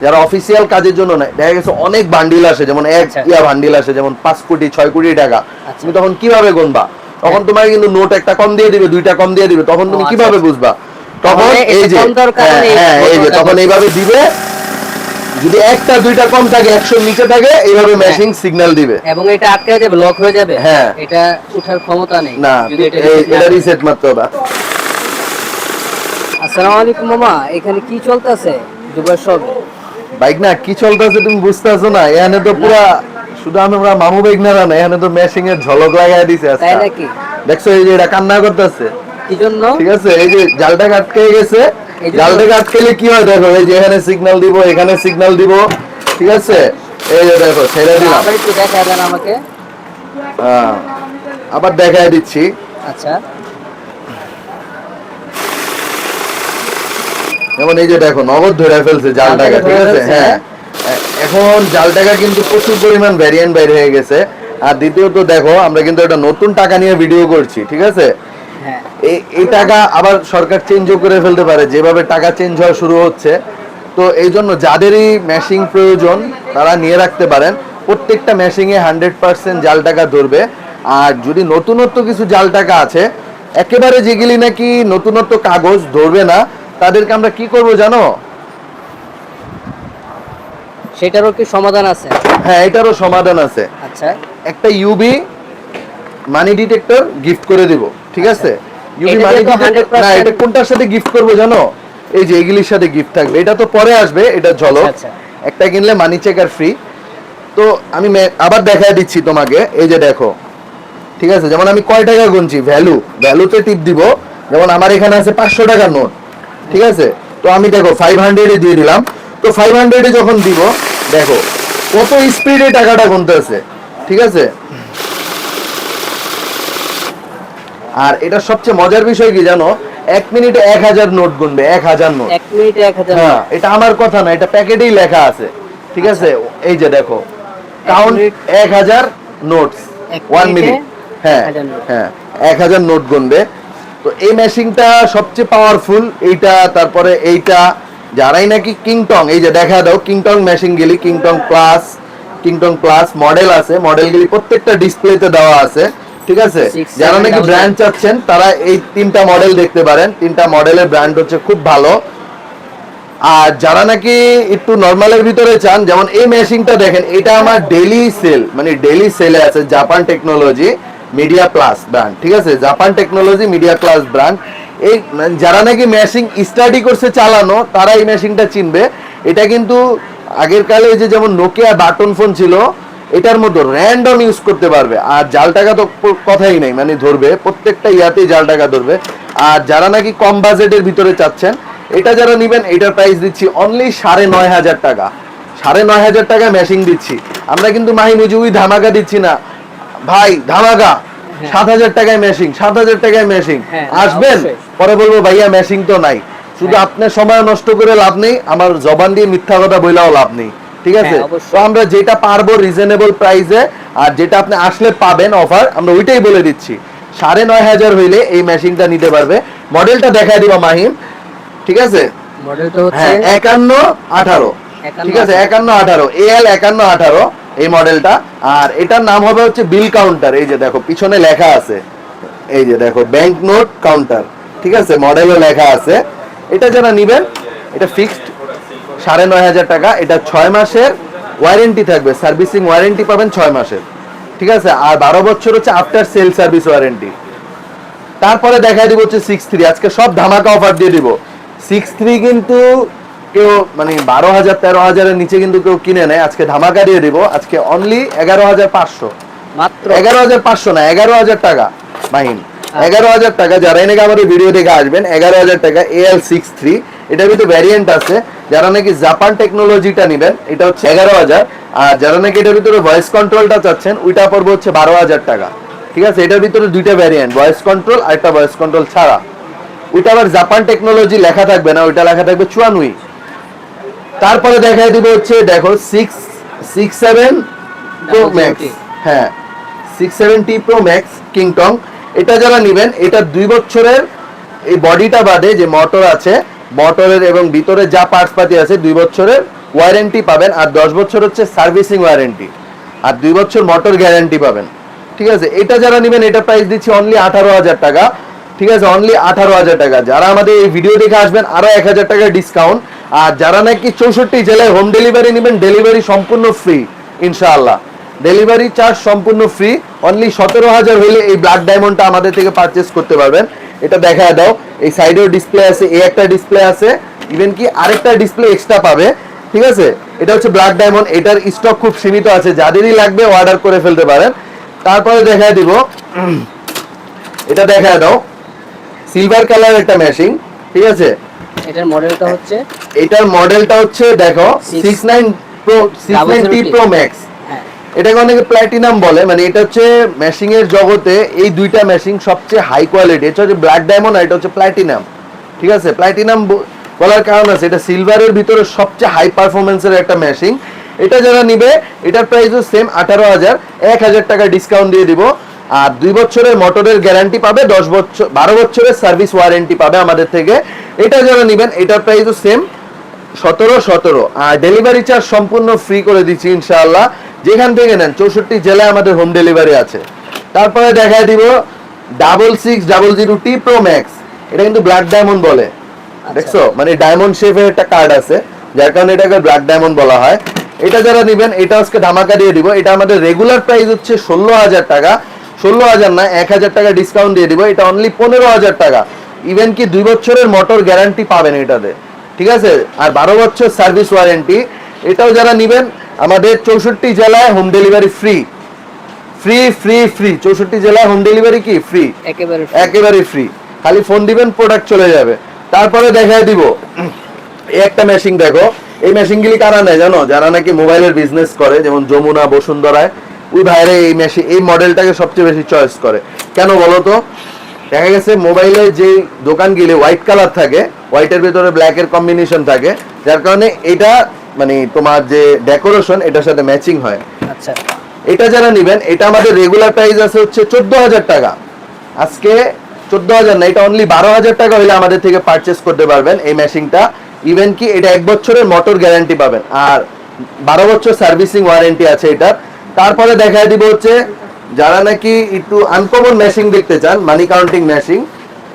যারা অফিসিয়াল কাজের জন্য নেয় দেখা গেছে অনেক বান্ডিল আসে যেমন এক আচ্ছা। ইয়া বান্ডিল আসে যেমন পাঁচ কোটি ছয় কোটি টাকা। আচ্ছা। তুমি তখন কীভাবে গুনবা? তখন তোমার কিন্তু নোট একটা কম দিয়ে দিবে দুইটা কম দিয়ে দিবে তখন তুমি কীভাবে আচ্ছা। বুঝবা? তখন এই যে কারণে হ্যাঁ, এই হ্যাঁ যে তখন এইভাবে দিবে যদি একটা দুইটা কম থাকে একশোর নিচে থাকে এইভাবে মেশিং সিগন্যাল দিবে। এবং এটা আটকে যাবে লক হয়ে যাবে। হ্যাঁ। এটা উঠার ক্ষমতা নেই। না এটা রিসেট মারতে হবে। আসসালামু আলাইকুম মামা এখানে কি চলতেছে? দুবাই সব। বাইক না কি চলতেছে তুমি বুঝতেছো না? এখানে তো পুরা শুধু আমরা মামু বাইক না না এখানে তো মেশিং এর ঝলক লাগাই দিছে আজকে। তাই নাকি? দেখছ এই যে এটা কান্না করতেছে। কি জন্য ঠিক আছে এই যে জালটা আটকে গেছে। জালটা আটকেলে কি হয় দেখো এই যে এখানে সিগন্যাল দিব এখানে সিগন্যাল দিব। ঠিক আছে? এই যে দেখো ছেড়ে দিলাম। আবার একটু দেখা দেন আমাকে। হ্যাঁ। আবার দেখাই দিচ্ছি। আচ্ছা। যেমন এই যে দেখো নগদ ধরে ফেলছে জাল টাকা ঠিক আছে? হ্যাঁ। এখন জাল টাকা কিন্তু প্রচুর পরিমাণ ভ্যারিয়েন্ট বাইর হয়ে গেছে। আর দ্বিতীয়ত দেখো আমরা কিন্তু একটা নতুন টাকা নিয়ে ভিডিও করছি ঠিক আছে? হ্যাঁ। এই এই টাকা আবার সরকার চেঞ্জও করে ফেলতে পারে যেভাবে টাকা চেঞ্জ হওয়া শুরু হচ্ছে। তো এই জন্য যাদেরই ম্যাশিং প্রয়োজন তারা নিয়ে রাখতে পারেন। প্রত্যেকটা ম্যাশিংয়ে হান্ড্রেড পার্সেন্ট জাল টাকা ধরবে। আর যদি নতুনত্ব কিছু জাল টাকা আছে একেবারে যেগুলি নাকি নতুনত্ব কাগজ ধরবে না তাদেরকে আমরা কি করব জানো? সেটারও কি সমাধান আছে? হ্যাঁ এটারও সমাধান আছে। আচ্ছা। একটা ইউবি মানি ডিটেক্টর গিফট করে দিব ঠিক আছে? ইউবি এটা মানি তো ডিটেক্টর না এটা কোনটার সাথে গিফট করব জানো? এই যে এগুলির সাথে গিফট থাকবে। এটা তো পরে আসবে এটা ঝলক। আচ্ছা, আচ্ছা। একটা কিনলে মানি চেকার ফ্রি তো আমি আবার দেখায় দিচ্ছি তোমাকে। এই যে দেখো ঠিক আছে? যেমন আমি কয় টাকা গুনছি? ভ্যালু ভ্যালুতে টিপ দিব। যেমন আমার এখানে আছে পাঁচশো টাকার নোট। ঠিক আছে? তো আমি দেখো ফাইভ হান্ড্রেডে দিয়ে দিলাম। তো ফাইভ হান্ড্রেডে যখন দিব দেখো কত স্পিডে টাকাটা গুনতেছে ঠিক আছে? আর এটা সবচেয়ে মজার বিষয় কি জানো? এক মিনিটে এক হাজার নোট গুনবে এক হাজার নোট। এক মিনিটে এক হাজার হ্যাঁ এটা আমার কথা না এটা প্যাকেটেই লেখা আছে ঠিক আছে? এই যে দেখো কাউন্ট এক হাজার নোটস ওয়ান মিনিট হ্যাঁ হ্যাঁ এক হাজার নোট গুনবে। তো এই মেশিনটা সবচেয়ে পাওয়ারফুল এইটা তারপরে এইটা যারাই নাকি কিংটং এই যে দেখা দাও কিংটং মেশিন গেলি Kingtong plus Kingtong plus model আছে মডেল মডেলগুলি প্রত্যেকটা ডিসপ্লেতে দেওয়া আছে ঠিক আছে? যারা নাকি ব্র্যান্ড চাচ্ছেন তারা এই তিনটা মডেল দেখতে পারেন তিনটা মডেলের ব্র্যান্ড হচ্ছে খুব ভালো। আর যারা নাকি একটু নর্মালের ভিতরে চান যেমন এই মেশিনটা দেখেন এটা আমার ডেলি সেল মানে ডেলি সেলে আছে Japan technology media plus brand ঠিক আছে? Japan technology media plus brand এই মানে যারা নাকি মেশিন স্টাডি করছে চালানো, তারা এই মেশিনটা চিনবে। এটা কিন্তু আগের কালে যে যেমন নোকিয়া বাটন ফোন ছিল, এটার মতো র্যান্ডম ইউজ করতে পারবে। আর জাল টাকা তো কথাই নেই মানে ধরবে। প্রত্যেকটা ইয়াতেই জাল টাকা ধরবে। আর যারা নাকি কম বাজেটের ভিতরে চাচ্ছেন, এটা যারা নেবেন, এটার প্রাইস দিচ্ছি অনলি সাড়ে নয় হাজার টাকা। সাড়ে নয় হাজার টাকা মেশিন দিচ্ছি। আমরা কিন্তু মাহিনুজি ওই ধামাকা দিচ্ছি না। ভাই ধামাকা। সাত হাজার টাকায় মেশিন সাত হাজার টাকায় মেশিন হ্যাঁ, আসবেন? পরে বলব ভাইয়া মেশিন তো নাই। শুধু হ্যাঁ। আপনার সময় নষ্ট করে লাভ নেই আমার জবান দিয়ে মিথ্যা কথা বইলাও লাভ নেই। ঠিক আছে? হ্যাঁ, তো আমরা যেটা পারব রিজনেবল প্রাইসে আর যেটা আপনি আসলে পাবেন অফার আমরা ওইটাই বলে দিচ্ছি। সাড়ে নয় হাজার হইলে এই মেশিনটা নিতে পারবে। মডেলটা দেখায় দিবা মাহিম। ঠিক আছে? মডেলটা হচ্ছে হ্যাঁ একান্ন আঠারো। ঠিক আছে? একান্ন আঠারো। এল একান্ন আঠারো। এই মডেলটা। আর এটার নাম হবে হচ্ছে বিল কাউন্টার। এই যে দেখো, পিছনে লেখা আছে। এই যে দেখো, ব্যাংক নোট কাউন্টার। ঠিক আছে, মডেলও লেখা আছে। এটা যারা নিবেন, এটা ফিক্সড সাড়ে নয় হাজার টাকা। এটা ছয় মাসের ওয়ারেন্টি থাকবে। সার্ভিসিং ওয়ারেন্টি পাবেন ছয় মাসের। ঠিক আছে, আর বারো বছর হচ্ছে আফটার সেল সার্ভিস ওয়ারেন্টি তারপরে দেখা দিব হচ্ছে সিক্স থ্রি আজকে সব ধামাকা অফার দিয়ে দিব। সিক্স থ্রি কিন্তু কেউ মানে বারো হাজার তেরো হাজারের নিচে কিন্তু কেউ কিনে নেয়। আজকে ধামাকা দিয়ে দিব। আজকে অনলি এগারো হাজার পাঁচশো। মাত্র? এগারো হাজার পাঁচশো না এগারো হাজার টাকা মাহিন। এগারো হাজার টাকা যারা নাকি আমার ভিডিও দেখে আসবেন এগারো হাজার টাকা এল সিক্স থ্রি এটার ভিতরে ভ্যারিয়েন্ট আছে। যারা নাকি জাপান টেকনোলজিটা নেবেন এটা হচ্ছে এগারো হাজার আর যারা নাকি এটার ভিতরে ভয়েস কন্ট্রোলটা চাচ্ছেন ওইটা পড়বে হচ্ছে বারো হাজার টাকা। ঠিক আছে? এটার ভিতরে দুইটা ভ্যারিয়েন্ট ভয়েস কন্ট্রোল আর একটা ভয়েস কন্ট্রোল ছাড়া। ওইটা আবার জাপান টেকনোলজি লেখা থাকবে না ওইটা লেখা থাকবে চুয়ানুই তারপরে দেখাই দিবে হচ্ছে দেখো six six seven pro max হ্যাঁ six seventy pro max Kingtong এটা যারা নেবেন এটা দুই বছরের এই বডিটা বাদে যে মোটর আছে মোটরের এবং ভিতরে যা পার্টস পাতি আছে দুই বছরের ওয়ারেন্টি পাবেন আর দশ বছর হচ্ছে সার্ভিসিং ওয়ারেন্টি আর দুই বছর মোটর গ্যারান্টি পাবেন। ঠিক আছে? এটা যারা নেবেন এটা প্রাইস দিচ্ছি অনলি আঠারো হাজার টাকা। ঠিক আছে? অনলি আঠারো হাজার টাকা। যারা আমাদের এই ভিডিও দেখে আসবেন আরও এক হাজার টাকা ডিসকাউন্ট আর যারা নাকি চৌষট্টি জেলায় হোম ডেলিভারি নেবেন ডেলিভারি সম্পূর্ণ ফ্রি ইনশাআল্লাহ। ডেলিভারি চার্জ সম্পূর্ণ ফ্রি অনলি সতেরো হাজার হলে এই ব্ল্যাক ডায়মন্ডটা আমাদের থেকে পারচেস করতে পারবেন। এটা দেখা দাও, এই সাইডেও ডিসপ্লে আছে, এই একটা ডিসপ্লে আছে ইভেন কি আরেকটা ডিসপ্লে এক্সট্রা পাবে, ঠিক আছে? এটা হচ্ছে ব্ল্যাক ডায়মন্ড এটার স্টক খুব সীমিত আছে, যাদেরই লাগবে অর্ডার করে ফেলতে পারেন। তারপরে দেখা দিব, এটা দেখা দাও সিলভার কালার একটা মেশিং ঠিক আছে? এটার মডেলটা হচ্ছে এটার মডেলটা হচ্ছে দেখো Six- six nine pro six nine T pro max এটাকে অনেকে প্ল্যাটিনাম বলে মানে এটা হচ্ছে ম্যাশিং এর জগতে এই দুইটা ম্যাশিং সবচেয়ে হাই কোয়ালিটি এটা হচ্ছে ব্ল্যাক ডায়মন্ড আর এটা হচ্ছে প্ল্যাটিনাম ঠিক আছে? প্ল্যাটিনাম বলার কারণ আছে এটা সিলভারের ভিতরে সবচেয়ে হাই পারফরমেন্সের একটা ম্যাশিং এটা যারা নিবে এটার প্রাইসও সেম আঠারো হাজার। এক হাজার টাকা ডিসকাউন্ট দিয়ে দিব। আর দুই বছরের মোটরের গ্যারান্টি পাবে দশ বছর বারো বছরের সার্ভিস ওয়ারেন্টি পাবে আমাদের থেকে। এটা যারা নিবেন এটার প্রাইসও সেম সতেরো সতেরো। আর ডেলিভারি চার্জ সম্পূর্ণ ফ্রি করে দিচ্ছি ইনশাআল্লাহ। যেখান থেকে নেন চৌষট্টি জেলায় আমাদের হোম ডেলিভারি আছে। তারপরে দেখায় দিব double six double zero T pro max এটা কিন্তু ব্ল্যাক ডায়মন্ড বলে। দেখছ? মানে ডায়মন্ড শেপের একটা কার্ড আছে। যার কারণে এটাকে ব্ল্যাক ডায়মন্ড বলা হয়। এটা যারা নিবেন এটা আজকে ধামাকা দিয়ে দিব। এটা আমাদের রেগুলার প্রাইস হচ্ছে ষোলো হাজার টাকা। ষোলো হাজার না এক হাজার টাকা ডিসকাউন্ট দিয়ে দিব এটা অনলি পনেরো হাজার টাকা। ইভেন কি দুই বছরের মোটর গ্যারান্টি পাবেন এটাতে। ঠিক আছে? আর বারো বছর সার্ভিস ওয়ারেন্টি এটাও যারা নিবেন আমাদের চৌষট্টি জেলায় home delivery free free free free চৌষট্টি জেলায় হোম ডেলিভারি কি? ফ্রি একেবারে একেবারে ফ্রি খালি ফোন দিবেন প্রোডাক্ট চলে যাবে। তারপরে দেখায় দিব। এই একটা মেশিন দেখো। এই মেশিনগুলি কারা নেয় জানো? যারা নাকি মোবাইলের বিজনেস করে যেমন যমুনা বসুন্ধরায়। ওই ভাইরে এই মেশিন এই মডেলটাকে সবচেয়ে বেশি চয়েস করে। কেন বলো তো? দেখা গেছে মোবাইলে যে দোকান গেলে হোয়াইট কালার থাকে হোয়াইটের ভিতরে ব্ল্যাকের কম্বিনেশন থাকে যার কারণে এটা মানে তোমার যে ডেকোরেশন এটার সাথে ম্যাচিং হয়। আচ্ছা। এটা যারা নেবেন এটা আমাদের রেগুলার প্রাইস আছে হচ্ছে চোদ্দ হাজার টাকা। আজকে চোদ্দ হাজার না এটা অনলি বারো হাজার টাকা হলে আমাদের থেকে পারচেস করতে পারবেন এই মেশিনটা ইভেন কি এটা এক বছরের মোটর গ্যারান্টি পাবেন। আর বারো বছর সার্ভিসিং ওয়ারেন্টি আছে এটার। তারপরে দেখা দিব হচ্ছে যারা নাকি একটু আনকমন মেশিন দেখতে চান মানি কাউন্টিং মেশিন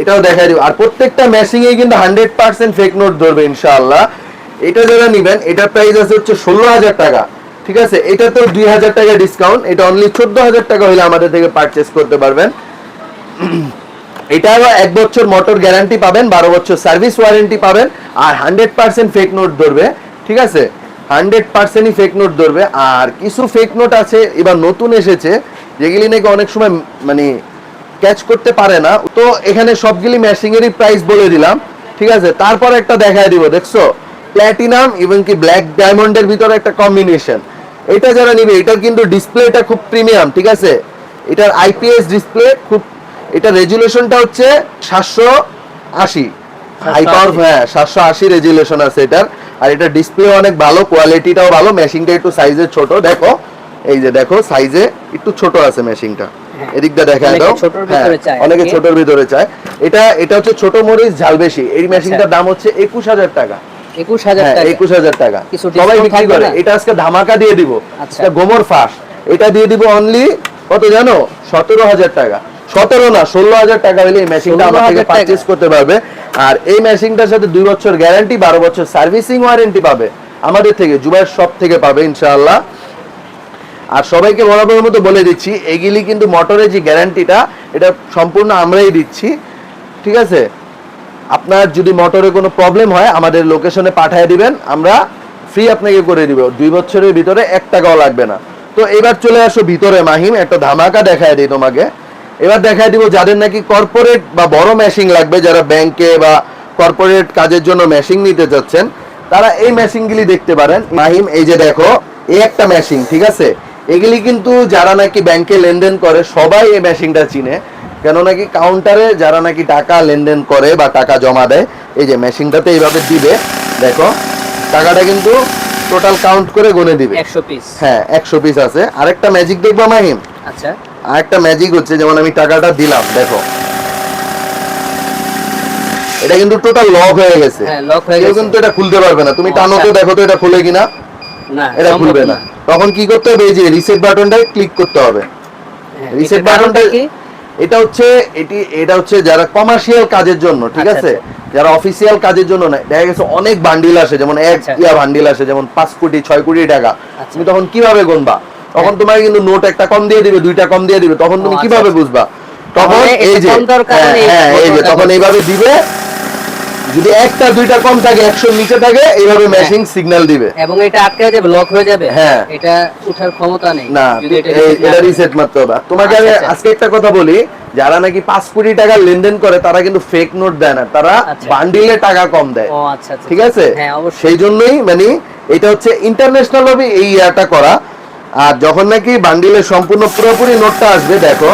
এটাও দেখা দিব। আর প্রত্যেকটা মেশিনে কিন্তু হান্ড্রেড পার্সেন্ট ফেক নোট ধরবে ইনশাআল্লাহ। এটা যারা নিবেন, এটার প্রাইস আছে হচ্ছে ষোলো হাজার টাকা। ঠিক আছে? এটা তো দুই হাজার টাকা ডিসকাউন্ট এটা অনলি চোদ্দ হাজার টাকা হলে আমাদের থেকে পারচেস করতে পারবেন। এটারও এক বছর মোটর গ্যারান্টি পাবেন, বারো বছর সার্ভিস ওয়ারেন্টি পাবেন, আর হান্ড্রেড পার্সেন্ট ফেক নোট ধরবে। ঠিক আছে? হান্ড্রেড পার্সেন্টই ফেক নোট ধরবে। আর কিছু ফেক নোট আছে এবার নতুন এসেছে যেগুলি নাকি অনেক সময় মানে ক্যাচ করতে পারে না। তো এখানে সবগুলি ম্যাশিংয়েরই প্রাইস বলে দিলাম ঠিক আছে? তারপর একটা দেখায় দিব দেখছ? প্ল্যাটিনাম এবং কি ব্ল্যাক ডায়মন্ডের ভিতরে একটা কম্বিনেশন এটা যারা নিবে এটার কিন্তু ডিসপ্লেটা খুব প্রিমিয়াম ঠিক আছে? এটার আইপিএস ডিসপ্লে খুব এটা রেজুলেশনটা হচ্ছে সাতশো আশি। হাই পাওয়ার হ্যাঁ সাতশো আশি রেজুলেশন আছে এটার। আর এটা ডিসপ্লে অনেক ভালো কোয়ালিটিটাও ভালো মেশিনটা একটু সাইজে ছোট দেখো। এই যে দেখো সাইজে একটু ছোট আছে মেশিনটা এদিকটা দেখা দাও। হ্যাঁ, অনেকে ছোটর ভিতরে চায়। এটা এটা হচ্ছে ছোট মরিচ ঝাল বেশি। এই মেশিনটার দাম হচ্ছে একুশ হাজার টাকা। একুশ হাজার হ্যাঁ টাকা। একুশ হাজার টাকা। কিছু সবাই বিক্রি করে। এটা আজকে ধামাকা দিয়ে দিব। আচ্ছা। এটা গোমর ফাঁস। এটা দিয়ে দিব অনলি কত জানো? সতেরো হাজার টাকা। সতেরো না ষোলো হাজার টাকা হলে এই মেশিনটা আমার থেকে 16,000 পারচেস করতে পারবে। আর এই মেশিনটার সাথে দুই বছর গ্যারান্টি বারো বছর সার্ভিসিং ওয়ারেন্টি পাবে। আমাদের থেকে জুবাইর শপ থেকে পাবে ইনশাআল্লাহ। আর সবাইকে বরাবরের মতো বলে দিচ্ছি এগুলি কিন্তু মোটরের যে গ্যারান্টিটা এটা সম্পূর্ণ আমরাই দিচ্ছি। ঠিক আছে? আপনার যদি মোটরে কোনো প্রবলেম হয় আমাদের লোকেশনে পাঠিয়ে দিবেন। আমরা ফ্রি আপনাকে করে দিব। দুই বছরের ভিতরে এক টাকাও লাগবে না। তো এবার চলে আসো ভিতরে মাহিম। একটা ধামাকা দেখায় দিই তোমাকে। এবার দেখায় দিব যাদের নাকি কর্পোরেট বা বড় মেশিন লাগবে যারা ব্যাংকে বা কর্পোরেট কাজের জন্য মেশিন নিতে চাচ্ছেন তারা এই মেশিনগুলি দেখতে পারেন। মাহিম এই যে দেখো এই একটা মেশিন ঠিক আছে? এগুলি কিন্তু যারা নাকি ব্যাংকে লেনদেন করে সবাই এই মেশিনটা চিনে। কেন নাকি কাউন্টারে যারা নাকি টাকা লেনদেন করে বা টাকা জমা দেয় এই যে মেশিনটাতে এইভাবে দিবে। দেখো টাকাটা কিন্তু টোটাল কাউন্ট করে গুনে দিবে। একশো পিস হ্যাঁ একশো পিস আছে। আরেকটা ম্যাজিক দেখব মাহিম? আচ্ছা। আরেকটা ম্যাজিক হচ্ছে যেমন আমি টাকাটা দিলাম দেখো। এটা কিন্তু টোটাল লক হয়ে গেছে। হ্যাঁ, হয়ে কেউ। কিন্তু এটা খুলতে পারবে না। তুমি টানো তো আচ্ছা। দেখো তো এটা খুলে কিনা। না এটা খুলবে না। তখন কি করতে হবে এই যে রিসেট বাটনটায় ক্লিক করতে হবে। হ্যাঁ, রিসেট বাটনটা কি? এটা হচ্ছে এটি এটা হচ্ছে যারা কমার্শিয়াল কাজের জন্য ঠিক আচ্ছা, আছে? যারা অফিসিয়াল কাজের জন্য না দেখা গেছে অনেক বান্ডিল আসে যেমন এক আচ্ছা। ইয়া বান্ডিল আসে যেমন পাঁচ কোটি ছয় কোটি টাকা। আচ্ছা। তুমি তখন কীভাবে গুনবা? তখন তোমার কিন্তু নোট একটা কম দিয়ে দিবে দুইটা কম দিয়ে দিবে তখন তুমি আচ্ছা, কীভাবে আচ্ছা। বুঝবা? তখন এই যে কারণে হ্যাঁ, এই হ্যাঁ যে তখন এইভাবে দিবে। যদি একটা দুইটা কম থাকে একশোর নিচে থাকে এইভাবে মেশিং সিগন্যাল দিবে। এবং এটা আটকে যাবে লক হয়ে যাবে। হ্যাঁ। এটা উঠার ক্ষমতা নেই। না এটা। রিসেট মারতে হবে তোমাকে আমি আচ্ছা, আচ্ছা। আজকে একটা কথা বলি যারা নাকি পাঁচ কোটি টাকা লেনদেন করে তারা কিন্তু ফেক নোট দেয় না। তারা আচ্ছা। বান্ডিলে টাকা কম দেয়। ও আচ্ছা আচ্ছা ঠিক আছে? হ্যাঁ সেই জন্যই মানে এটা হচ্ছে ইন্টারন্যাশনাল ভাবে এই ইয়াটা করা। আর যখন নাকি বান্ডিলের সম্পূর্ণ পুরোপুরি নোটটা আসবে দেখো।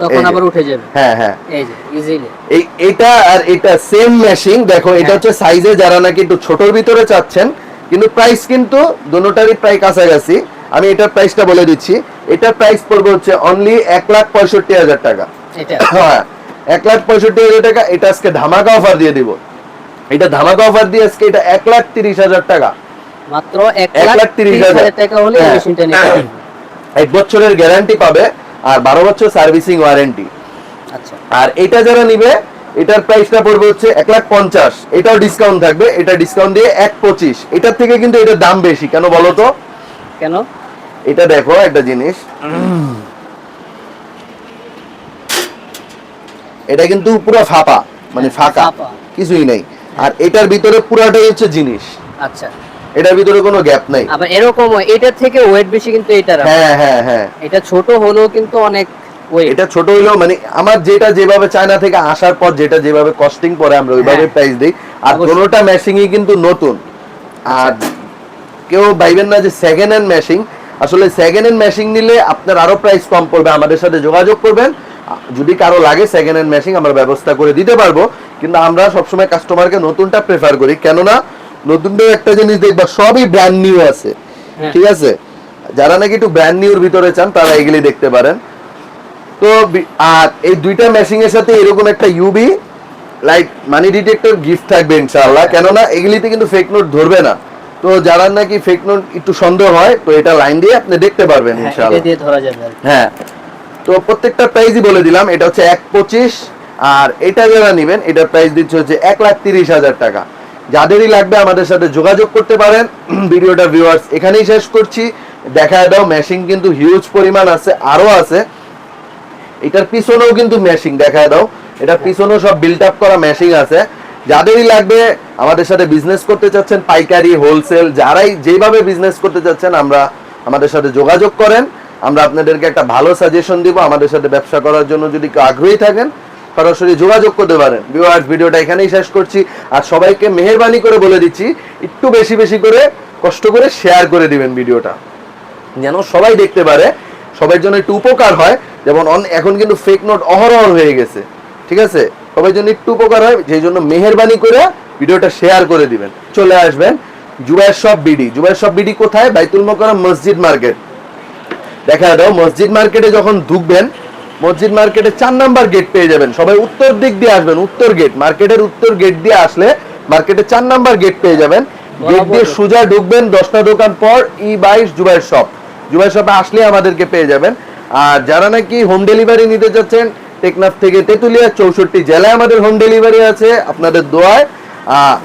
তখন এই আবার উঠে যাবে। হ্যাঁ হ্যাঁ। এই যে ইজিলি এই এটা আর এটা সেম মেশিং দেখো এটা হ্যাঁ। হচ্ছে সাইজে যারা নাকি একটু ছোটর ভিতরে চাচ্ছেন কিন্তু প্রাইস কিন্তু দুটোটারই প্রায় কাছাকাছি। আমি এটার প্রাইসটা বলে দিচ্ছি। এটার প্রাইস পড়বে হচ্ছে অনলি এক লাখ পঁয়ষট্টি হাজার টাকা। হ্যাঁ এক লাখ পঁয়ষট্টি হাজার টাকা এটা আজকে ধামাকা অফার দিয়ে দিব। এটা ধামাকা অফার দিয়ে আজকে এটা এক লাখ তিরিশ হাজার টাকা। মাত্র এক এক লাখ লাখ তিরিশ তিরিশ হাজার। হাজার টাকা হলে হ্যাঁ। মেশিনটা নিতে পারবেন। এক বছরের গ্যারান্টি পাবে আর বারো বছর সার্ভিসিং ওয়ারেন্টি। আচ্ছা। আর এটা যারা নিবে এটার প্রাইসটা পড়বে হচ্ছে এক লাখ পঞ্চাশ। এটাও ডিসকাউন্ট থাকবে। এটা ডিসকাউন্ট দিয়ে এক পঁচিশ। এটার থেকে কিন্তু এটার দাম বেশি। কেন বলো তো? কেন? এটা দেখো একটা জিনিস। এটা কিন্তু পুরো ফাঁপা। মানে ফাঁকা। কিছুই নেই। আর এটার ভিতরে পুরাটাই হচ্ছে জিনিস। আচ্ছা। এটার ভিতরে কোনো গ্যাপ নাই। আবার এরকম এটার থেকে ওয়েট বেশি কিন্তু এটার আবার। হ্যাঁ হ্যাঁ হ্যাঁ। এটা ছোট হলেও কিন্তু অনেক এটা ছোট হইলেও মানে আমার যেটা যেভাবে চায়না থেকে আসার পর যেটা যেভাবে কস্টিং পরে আমরা ওইভাবে হ্যাঁ। প্রাইস দিই আর। কোনোটা মেশিংই কিন্তু নতুন। আর কেউ ভাইবেন না যে সেকেন্ড হ্যান্ড মেশিং আসলে সেকেন্ড হ্যান্ড মেশিং নিলে আপনার আরও প্রাইস কম পড়বে আমাদের সাথে যোগাযোগ করবেন। যদি কারও লাগে সেকেন্ড হ্যান্ড ম্যাশিং আমরা ব্যবস্থা করে দিতে পারব। কিন্তু আমরা সবসময় কাস্টমারকে নতুনটা প্রেফার করি। কেননা নতুনটাও একটা জিনিস দেখবা সবই ব্র্যান্ড নিউ আছে হ্যাঁ। ঠিক আছে? যারা নাকি একটু ব্র্যান্ড নিউর ভিতরে চান তারা এগুলি দেখতে পারেন। তো আর এই দুইটা মেশিং এর সাথে এরকম একটা UV light money detector gift থাকবে ইনশাআল্লাহ। কেননা এগুলিতে কিন্তু ফেক নোট ধরবে না। তো যারা নাকি ফেক নোট একটু সন্দেহ হয় তো এটা লাইন দিয়ে আপনি দেখতে পারবেন হ্যাঁ, ইনশাআল্লাহ। দিয়ে ধরা যাবে। হ্যাঁ। তো প্রত্যেকটা প্রাইসই বলে দিলাম এটা হচ্ছে এক পঁচিশ আর এটা যারা নেবেন এটার প্রাইস দিচ্ছে হচ্ছে এক লাখ তিরিশ হাজার টাকা। যাদেরই লাগবে আমাদের সাথে যোগাযোগ করতে পারেন। ভিডিওটা ভিউয়ার্স এখানেই শেষ করছি। দেখা দাও মেশিন কিন্তু হিউজ পরিমাণ আছে, আরও আছে। এটার পিছনেও কিন্তু মেশিং দেখায় দাও। এটার পিছনেও সব বিল্ড আপ করা মেশিং আছে। যাদেরই লাগবে আমাদের সাথে বিজনেস করতে চাচ্ছেন, পাইকারি হোলসেল যারাই যেভাবে বিজনেস করতে চাচ্ছেন, আমরা আমাদের সাথে যোগাযোগ করেন। আমরা আপনাদেরকে একটা ভালো সাজেশন দিব, আমাদের সাথে ব্যবসা করার জন্য যদি কেউ আগ্রহী থাকেন সরাসরি যোগাযোগ করতে পারেন। ভিউয়ার্স, ভিডিওটা এখানেই শেষ করছি। আর সবাইকে মেহেরবানি করে বলে দিচ্ছি, একটু বেশি বেশি করে কষ্ট করে শেয়ার করে দিবেন ভিডিওটা। যেন সবাই দেখতে পারে সবার জন্য একটু উপকার হয়। যেমন এখন কিন্তু ফেক নোট অহরহ হয়ে গেছে। ঠিক আছে? সবার জন্য একটু উপকার হয়, সেই জন্য মেহেরবানি করে ভিডিওটা শেয়ার করে দিবেন। চলে আসবেন জুবাইর সব বিডি। জুবাইর সব বিডি কোথায়? বাইতুল মোকাররম মসজিদ মার্কেট। দেখা দাও মসজিদ মার্কেটে যখন ঢুকবেন মসজিদ মার্কেটে চার নাম্বার গেট পেয়ে যাবেন। সবাই উত্তর দিক দিয়ে আসবেন উত্তর গেট মার্কেটের উত্তর গেট দিয়ে আসলে মার্কেটে চার নাম্বার গেট পেয়ে যাবেন। গেট দিয়ে। সোজা ঢুকবেন দশটা দোকান পর ই বাইশ জুবাইর শপ। জুবাইর শপে আসলে আমাদেরকে পেয়ে যাবেন। আর যারা নাকি হোম ডেলিভারি নিতে চাচ্ছেন টেকনাফ থেকে তেতুলিয়া চৌষট্টি জেলায় আমাদের হোম ডেলিভারি আছে আপনাদের দোয়ায় আহ,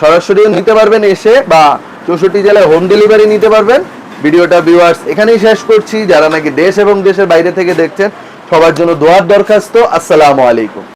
সরাসরিও নিতে পারবেন এসে বা চৌষট্টি জেলায় হোম ডেলিভারি নিতে পারবেন। ভিডিওটা ভিউয়ার্স এখানেই শেষ করছি। যারা নাকি দেশ এবং দেশের বাইরে থেকে দেখছেন সবার জন্য দোয়ার দরখাস্ত। আসসালামু আলাইকুম।